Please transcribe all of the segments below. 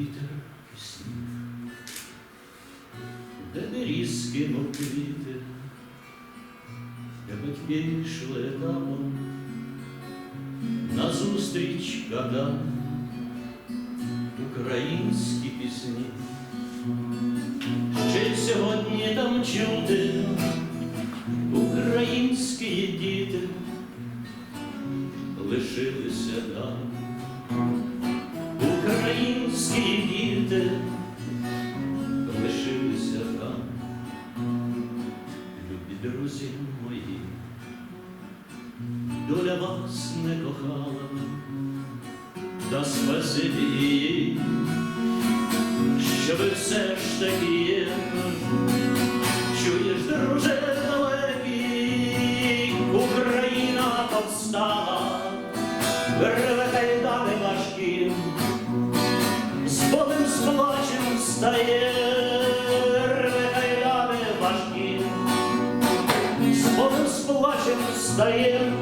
вітер і сніг, де берізки, мов квіти, де батьки йшли етапом назустріч кадам, українські пісні. Ще й сьогодні там чути українські діти лишилися там. Українські діти лишилися там. Любі друзі мої, доля вас не кохала, та спасибі її, що ви все ж таки є. Чуєш, друже далекий, Україна повстала, стає,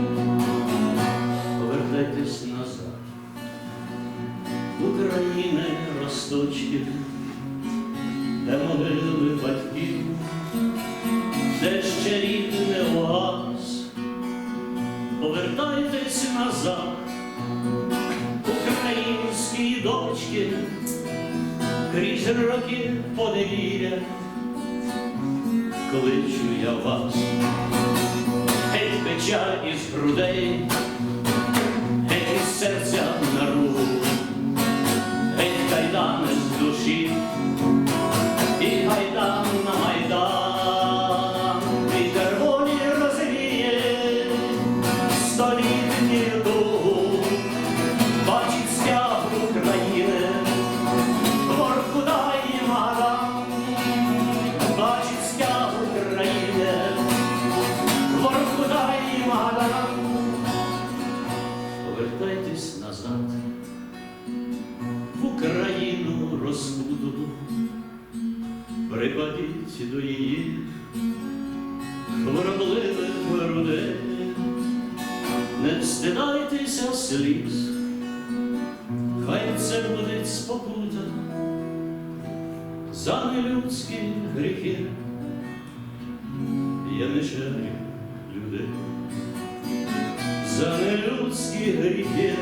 повертайтесь назад, України росточки, де могили батьків, де ще рідне вас, повертайтесь назад, українські дочки, крізь роки подивіря, кличу я вас, is today. Назад. В Україну розкуту припадіть до її хворобливих грудей, не стидайтеся сліз, хай це буде спокута за нелюдські гріхи, я не жалю людей, за нелюдські гріхи.